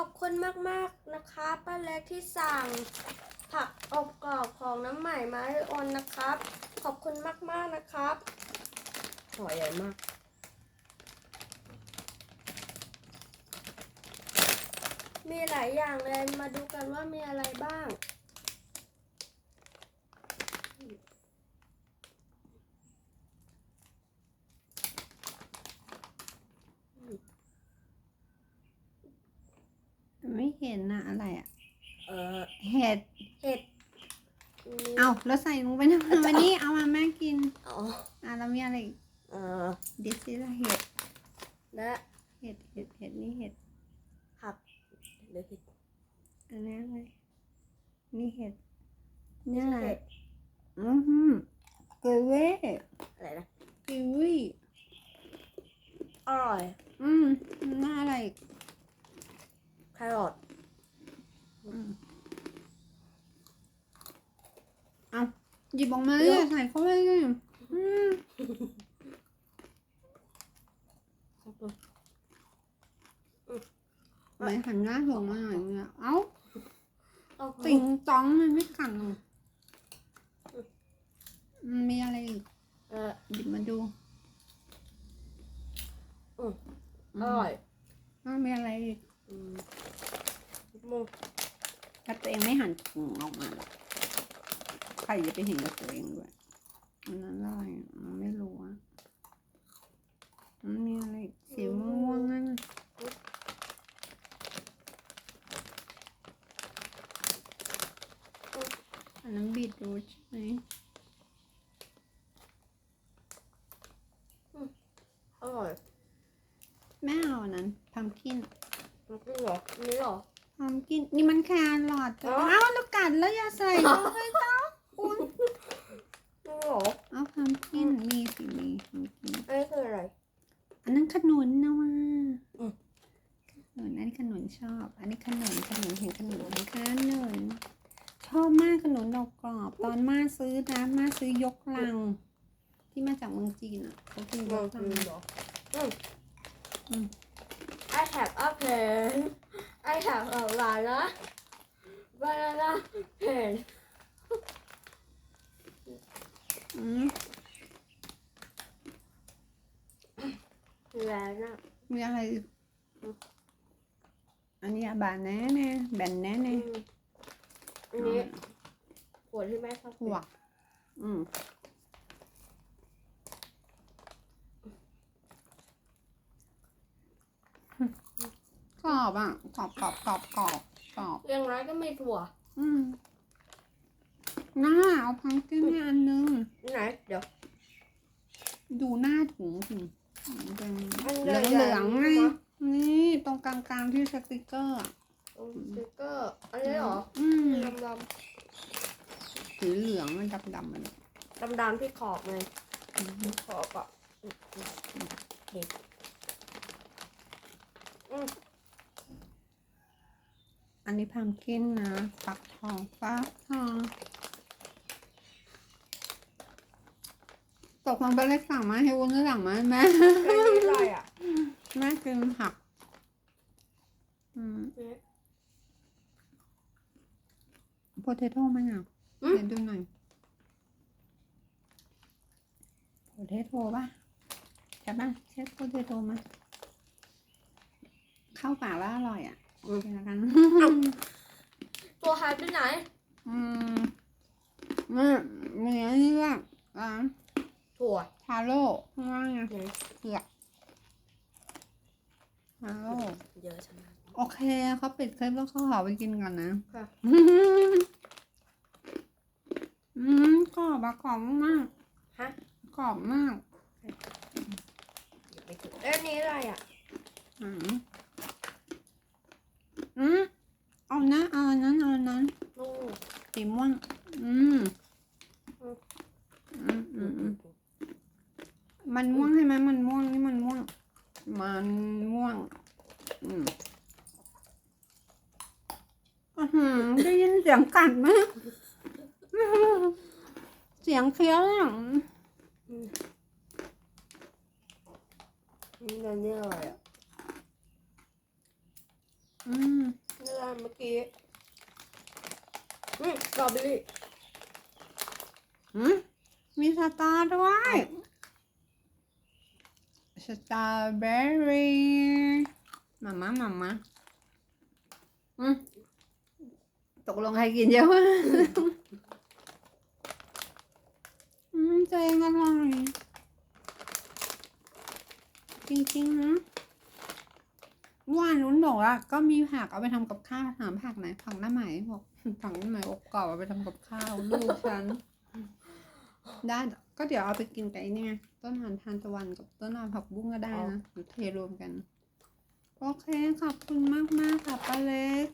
อบคุณมากๆนะคะป้าเล็กที่สั่งผักอบกรอบของน้ำใหม่มาให้โอนนะครับ ขอบคุณมากๆนะครับห่อใหญ่มาก มีหลายอย่างเลยมาดูกันว่ามีอะไรบ้าง ไม่เห็นนะอะไรอะ เออ เห็ด เห็ด เอาแล้วใส่ลงไปทำไมวันนี้เอามาแม่กิน อ๋ออะแล้วมีอะไรอีกเออดิซิละเห็ด และเห็ด เห็ด เห็ดนี่เห็ดผักหรือเห็ดอันนี้อะไรนี่เห็ดนี่อะไรเห็ดอือหือกีวีอะไรนะกีวีอร่อยอืมน่าอะไรอีกแครอทอืมเอา หยิบออกมาเลยใส่เข้าไปเลยอืมไม่หันหน้าส่งมาหน่อยเนี่ยเอ้าเอาติงจ้องมันไม่ขันหรอกมันมีอะไรอีกเออหยิบมาดูอืมอร่อยมันมีอะไรอีกอืมมุงถ้าตัวเองไม่หันถุงออกมาหรอกใครจะไปเห็นกับตัวเองด้วยอันนั้นอะไรอะมันไม่รู้อะมันมีอะไรอีกสีม่วงๆนั่นอันนั้นบีทรูทใช่ไหมอร่อยแม่เอาอันนั้นพัมกินมันคือเหรออันนี้เหรอพัมกินนี่มันแครอทอ๋อเอ้าแล้วกัดแล้วอย่าใส่เข้าไปจ้าคุณ นี่เหรอ เอาพัมกินมีสิมีพัมกิน อันนี้คืออะไร อันนั้นขนุนนะว่า อืม ขนุนอันนี้ขนุนช อบอันนี้ขนุนขนุนเห็นขนุนไหมคะขนุนชอบมากขนุนดอกกรอบ ตอนมาซื้อนะมาซื้อยกลัง ที่มาจากเมืองจีนอะเขาคือยกลัคืงอืมอืม I have a pen I have a banana banana pen อืมแล้วนะมีอะไรอีก อันนี้อะบานแน่แน่แบนแน่อืแน่มอันนี้ขวดที่แม่ชอบกิน หัวอืมกรอบอะกรอบกรอบกรอบกรอบกรอบ อย่างไรก็มีถั่ว อืมน่าเอาพังกิ้นให้อันนึง ไหน เดี๋ยว ดูหน้าถุงสิเป็นอันเหใหญ่ลืองๆเหลืองๆไงใช่ไหมนี่ตรงกลางๆที่สติกเกอร์อะตรงสติกเกอร์อันนี้เหรออืมดำดสีเหลืองมันดำๆมันำดำดำๆที่ขอบเลยที่ขอบอะอืมอืมอืมโอเคอืมอันนี้พัมกินนะฟักทองฟักทองตกลงไปเลยสั่งมาให้วุ้นสั่งมาให้แม่อันนี้อะไรอะ แม่กินผัก อืม นี่ โพ เทโต้มั้งอะอืม เดี๋ยวดูหน่อยโพเทโต้ป่ะใช่ป่ะใช่โพเทโต้มั้ยเข้าปากแล้วอร่อยอะโอเคแล้วกัน ตัวหายไปไหน อืมนี่มีอันนี้ว่าอ่าถั่วทาโร่ข้างล่างไงไหนเผือกทาโร่เยอะจังโอเคเขาปิดคลิปแล้วเขาขอไปกินก่อนนะค่ะอืม กรอบอะกรอบมากฮะกรอบมากเดี๋ยวไปถึงเอ้ยอันนี้อะไรอะอืมอืมเอานะเอาอันนั้นเอาอันนั้นลูกสีม่วงอืมอืมอืมอืมมันม่วงใช่ไหมมันม่วงนี่มันม่วง มันม่วง อืมอื้อหือได้ยินเสียงกัดไหมเสียงเคี้ยวอะอืมอันนี้อะไรอะอืมนี่ร้านเมื่อกี้อืมสตรอเบอรี่หืมมีสตอด้วยสตรอเบอรี่มามามามาอืมตกลงใครกินเยอะวะ อืมเจงอร่อยจริงๆนะเมื่อวานนุ้นบอกว่าก็มีผักเอาไปทำกับข้าวถามผักไหนผักหน้าไหมบอกผักหน้าไหมอบกรอบเอาไปทำกับข้าวลูกฉันได้ก็เดี๋ยวเอาไปกินกับไอ้นี่ไงต้นหานทานตะวันกับต้นหานผักบุ้งก็ได้นะหรือเทรวมกันโอเคขอบคุณมากมากๆค่ะป้าเล็ก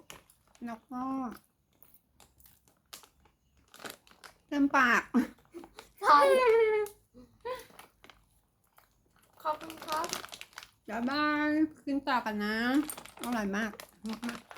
แล้วก็เต็มปาก ใช่ขอบคุณครับบ๊ายบายกินต่อกันนะ อร่อยมากมากๆ